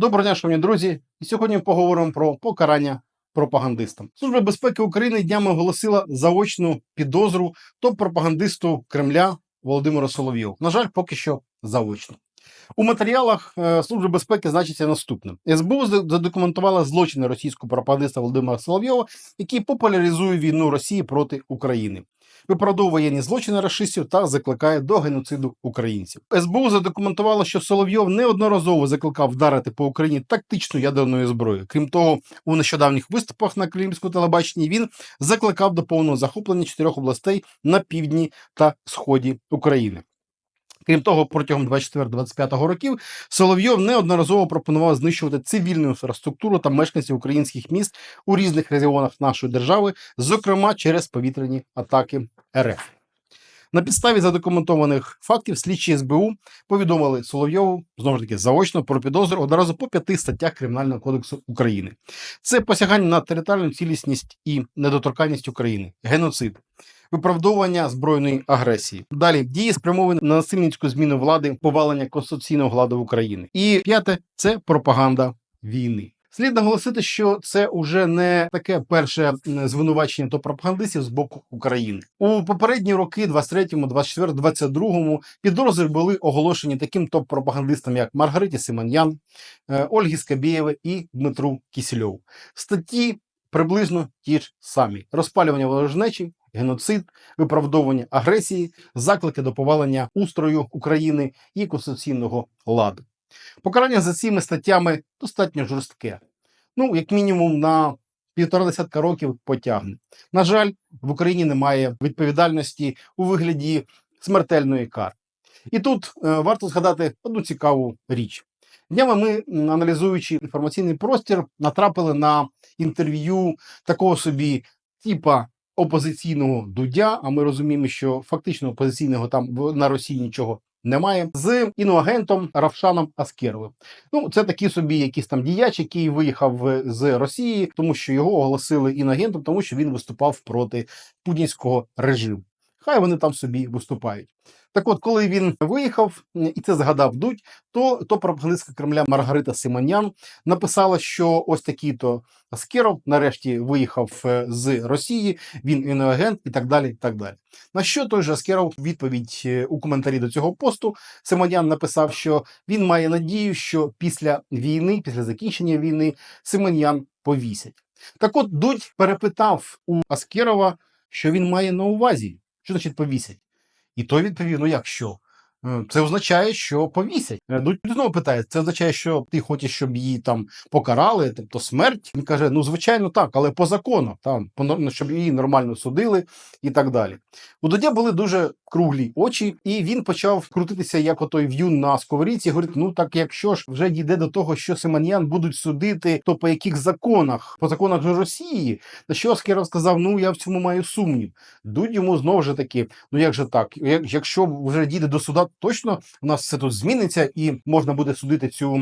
Доброго дня, шановні друзі. І сьогодні поговоримо про покарання пропагандистам. Служба безпеки України днями оголосила заочну підозру топ-пропагандисту Кремля Володимиру Соловйову. На жаль, поки що заочно. У матеріалах е, Служби безпеки значиться наступне: СБУ за- задокументувала злочини російського пропагандиста Володимира Соловйова, який популяризує війну Росії проти України. Виправдовує воєнні злочини рашистів та закликає до геноциду українців. СБУ задокументувало, що Соловйов неодноразово закликав вдарити по Україні тактичну ядерною зброєю. Крім того, у нещодавніх виступах на кримському телебаченні він закликав до повного захоплення чотирьох областей на півдні та сході України. Крім того, протягом 24-25 років Соловйов неодноразово пропонував знищувати цивільну інфраструктуру та мешканців українських міст у різних регіонах нашої держави, зокрема через повітряні атаки РФ. На підставі задокументованих фактів слідчі СБУ повідомили Соловйову знову ж таки заочно про підозру одразу по п'яти статтях Кримінального кодексу України. Це посягання на територіальну цілісність і недоторканність України, геноцид, виправдовування збройної агресії. Далі дії спрямовані на насильницьку зміну влади, повалення конституційного влади України. І п'яте це пропаганда війни. Слід наголосити, що це уже не таке перше звинувачення до пропагандистів з боку України. У попередні роки, 23-му, 24 22-му, підозри були оголошені таким топ-пропагандистам, як Маргариті Симоньян, е, Ольгі Скабєєві і Дмитру Кісельову. Статті приблизно ті ж самі: розпалювання ворожнечі, геноцид, виправдовування агресії, заклики до повалення устрою України і конституційного ладу. Покарання за цими статтями достатньо жорстке. Ну, як мінімум, на півтора десятка років потягне. На жаль, в Україні немає відповідальності у вигляді смертельної кари. І тут е, варто згадати одну цікаву річ. Днями ми, аналізуючи інформаційний простір, натрапили на інтерв'ю такого собі типа опозиційного дудя. А ми розуміємо, що фактично опозиційного там на Росії нічого немає. З іноагентом Равшаном Аскеровим. Ну, це такі собі якісь там діяч, який виїхав е, з Росії, тому що його оголосили іноагентом, тому що він виступав проти путінського режиму. Хай вони там собі виступають. Так от, коли він виїхав і це згадав Дудь, то, то пропагандистка Кремля Маргарита Симонян написала, що ось такий то Аскеров нарешті виїхав е, з Росії, він іноагент і так далі. і так далі. На що той же Аскеров відповідь е, у коментарі до цього посту Симонян написав, що він має надію, що після війни, після закінчення війни, Симонян повісять. Так от Дудь перепитав у Аскерова, що він має на увазі, що значить повісять. І той відповів: ну як що? Е, Це означає, що повісять. Е, Дудь знову питає: це означає, що ти хочеш, щоб її там покарали, тобто смерть. Він каже: ну звичайно, так, але по закону, там по щоб її нормально судили і так далі. У Дудя були дуже круглі очі, і він почав крутитися як отой в'юн на сковорідці. Говорить: ну так якщо ж вже дійде до того, що Симоньян будуть судити, то по яких законах? По законах Росії. На що Аскеров сказав: ну я в цьому маю сумнів. Дудь йому знову ж таки, ну як же так? Якщо вже дійде до суда, точно у нас все тут зміниться, і можна буде судити цю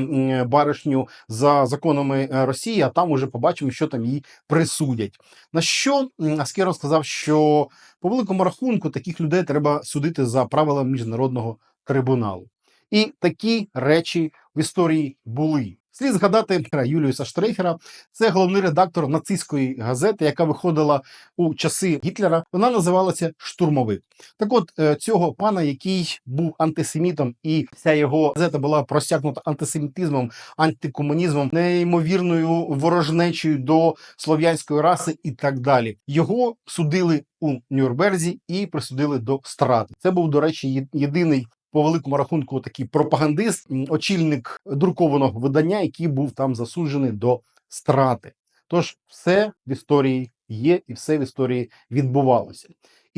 баришню за законами е, Росії, а там уже побачимо, що там їй присудять. На що Аскеров сказав, що по великому рахунку таких людей треба судити за правилами міжнародного трибуналу. І такі речі в історії були. Слід згадати Юліуса Штрейхера, це головний редактор нацистської газети, яка виходила у часи Гітлера. Вона називалася Штурмовик. Так от е, цього пана, який був антисемітом, і вся його газета була просякнута антисемітизмом, антикомунізмом, неймовірною ворожнечею до слов'янської раси і так далі. Його судили у Нюрнберзі і присудили до страти. Це був, до речі, єдиний. По великому рахунку такий пропагандист, очільник друкованого видання, який був там засуджений до страти. Тож все в історії є і все в історії відбувалося.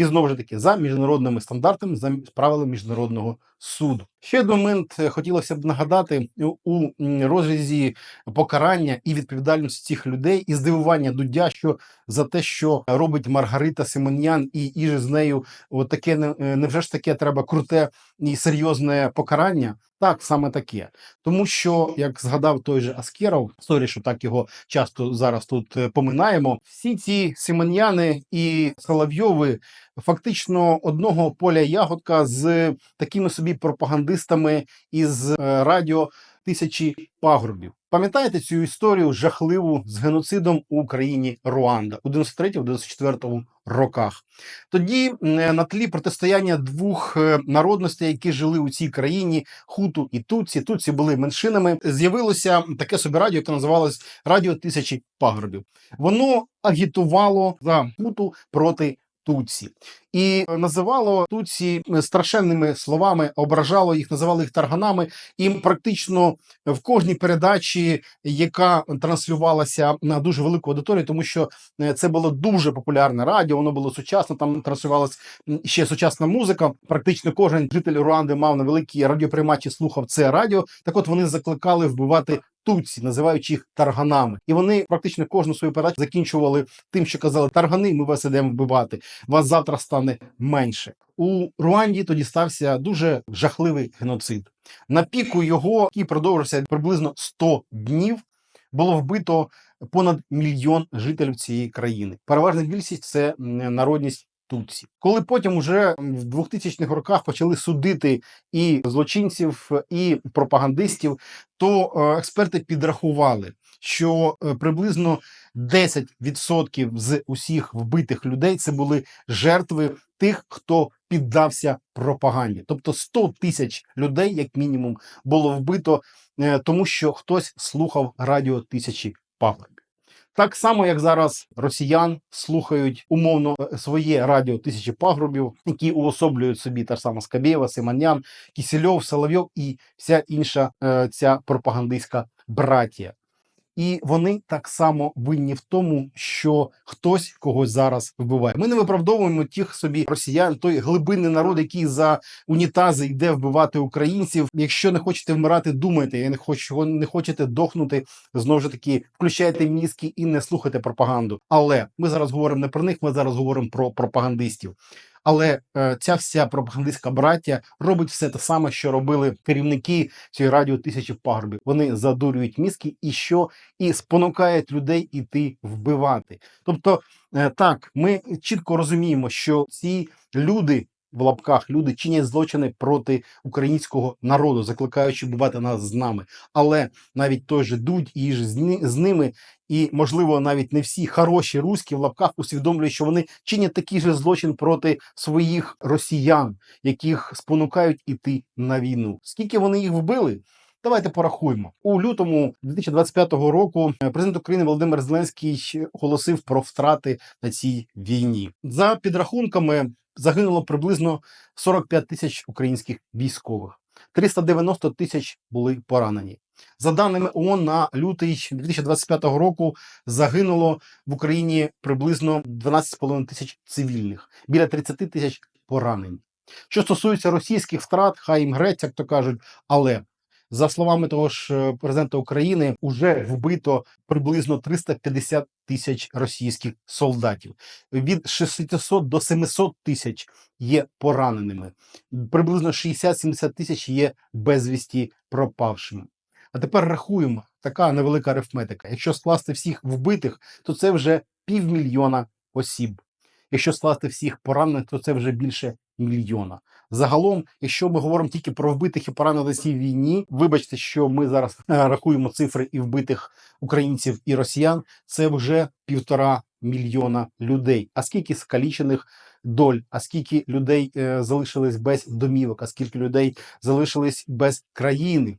І знову ж таки за міжнародними стандартами, за правилами міжнародного суду. Ще один момент е, хотілося б нагадати у- розрізі покарання і відповідальності цих людей, і здивування Дудя, що за те, що робить Маргарита Симоньян і іже з нею, от таке е, невже ж таке треба круте і серйозне покарання? Так, саме таке. Тому що, як згадав той же Аскеров, сорі, що так його часто зараз тут е, поминаємо, всі ці Симоньяни і Соловйови фактично одного поля ягодка з такими собі пропагандистами із е, радіо тисячі пагорбів. Пам'ятаєте цю історію жахливу з геноцидом у Україні Руанда у 93-94 роках? Тоді е, на тлі протистояння двох е, народностей, які жили у цій країні, хуту і туці. Туці були меншинами. З'явилося таке собі радіо, яке називалось Радіо Тисячі Пагорбів. Воно агітувало за хуту проти Туці і е, називало Туці е, страшенними словами, ображало їх, називали їх тарганами. І практично в кожній передачі, яка транслювалася на дуже велику аудиторію, тому що е, це було дуже популярне радіо, воно було сучасно. Там транслювалася ще сучасна музика. Практично кожен житель Руанди мав на великій радіоприймачі, слухав це радіо. Так, от вони закликали вбивати. Туці, називаючи їх тарганами, і вони практично кожну свою передачу закінчували тим, що казали: таргани, ми вас ідемо вбивати. Вас завтра стане менше. У Руанді тоді стався дуже жахливий геноцид. На піку його, який продовжився приблизно 100 днів, було вбито понад мільйон жителів цієї країни. Переважна більшість це народність. Туці, коли потім уже в 2000-х роках почали судити і злочинців, і пропагандистів, то е, експерти підрахували, що е, приблизно 10% з усіх вбитих людей це були жертви тих, хто піддався пропаганді. Тобто 100 тисяч людей, як мінімум, було вбито, е, тому що хтось слухав радіо тисячі пагорбів. Так само, як зараз росіян слухають умовно е, своє радіо тисячі пагрубів, які уособлюють собі та ж сама Скабєва, Симонян, Кісельов, Соловйов і вся інша е, ця пропагандистська братія. І вони так само винні в тому, що хтось когось зараз вбиває. Ми не виправдовуємо тих собі росіян, той глибинний народ, який за унітази йде вбивати українців. Якщо не хочете вмирати, думайте. Я не хочу не хочете дохнути. Знову ж таки, включайте мізки і не слухайте пропаганду. Але ми зараз говоримо не про них. Ми зараз говоримо про пропагандистів. Але е, ця вся пропагандистська браття робить все те саме, що робили керівники цієї радіо тисячі в пагорбі. Вони задурюють мізки і що і спонукають людей іти вбивати. Тобто, е, так ми чітко розуміємо, що ці люди. В лапках люди чинять злочини проти українського народу, закликаючи бувати нас з нами. Але навіть той же Дудь і ж з ними, і можливо навіть не всі хороші руські в лапках усвідомлюють, що вони чинять такий же злочин проти своїх росіян, яких спонукають іти на війну. Скільки вони їх вбили? Давайте порахуємо у лютому 2025 року. е, Президент України Володимир Зеленський оголосив про втрати на цій війні. За підрахунками загинуло приблизно 45 тисяч українських військових, 390 тисяч були поранені. За даними ООН, на лютий 2025 року загинуло в Україні приблизно 12,5 тисяч цивільних, біля 30 тисяч поранень. Що стосується російських втрат, хай їм грець, як то кажуть, але за словами того ж е, президента України, уже вбито приблизно 350 тисяч російських солдатів. Від 600 до 700 тисяч є пораненими. Приблизно 60-70 тисяч є безвісті пропавшими. А тепер рахуємо така невелика арифметика. Якщо скласти всіх вбитих, то це вже півмільйона осіб. Якщо скласти всіх поранених, то це вже більше мільйона. Загалом, якщо ми говоримо тільки про вбитих і поранених цій війні, вибачте, що ми зараз е, рахуємо цифри і вбитих українців і росіян, це вже півтора мільйона людей. А скільки скалічених доль, а скільки людей е, залишились без домівок, а скільки людей залишились без країни?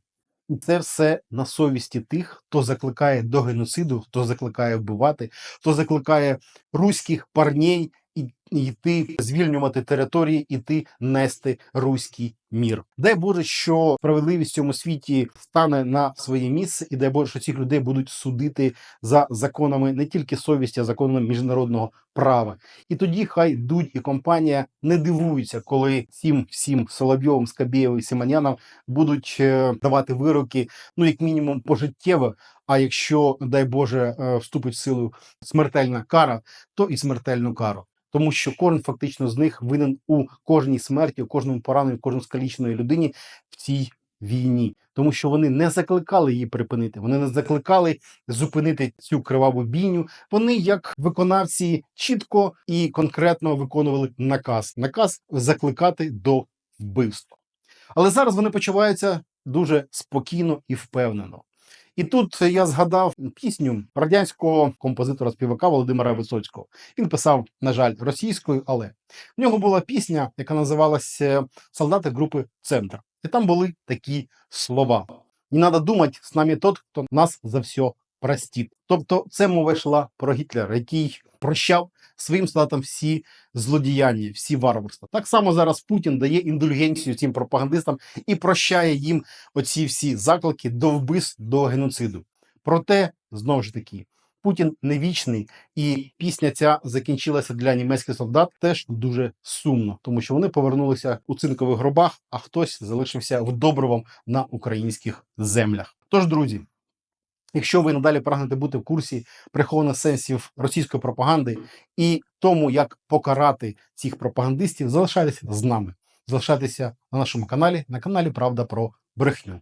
І це все на совісті тих, хто закликає до геноциду, хто закликає вбивати, хто закликає руських парней і йти звільнювати території, іти нести руський мір. Дай Боже, що справедливість в цьому світі стане на своє місце, і дай Боже, що цих людей будуть судити за законами не тільки совісті, а законами міжнародного права. І тоді хай Дудь і компанія не дивуються, коли цим всім Соловйовим, Скабєєвим і Симонянам будуть е, давати вироки, ну як мінімум пожиттєво. А якщо, дай Боже, е, вступить в силу смертельна кара, то і смертельну кару. Тому що кожен фактично з них винен у кожній смерті, у кожному пораненні, кожному скаліченої людині в цій війні, тому що вони не закликали її припинити. Вони не закликали зупинити цю криваву бійню. Вони, як виконавці, чітко і конкретно виконували наказ. Наказ закликати до вбивства. Але зараз вони почуваються дуже спокійно і впевнено. І тут я згадав пісню радянського композитора співака Володимира Висоцького. Він писав, на жаль, російською, але в нього була пісня, яка називалася Солдати групи Центр. І там були такі слова: Не треба думати, з нами тот, хто нас за все простить. Тобто, це мова йшла про Гітлера, який прощав своїм солдатам всі злодіяння, всі варварства. Так само зараз Путін дає індульгенцію цим пропагандистам і прощає їм оці всі заклики до вбивств, до геноциду. Проте, знову ж таки, Путін не вічний, і пісня ця закінчилася для німецьких солдат теж дуже сумно, тому що вони повернулися у цинкових гробах, а хтось залишився вдобровом на українських землях. Тож, друзі, якщо ви надалі прагнете бути в курсі прихованих сенсів російської пропаганди і тому, як покарати цих пропагандистів, залишайтеся з нами. Залишайтеся на нашому каналі, на каналі Правда про брехню.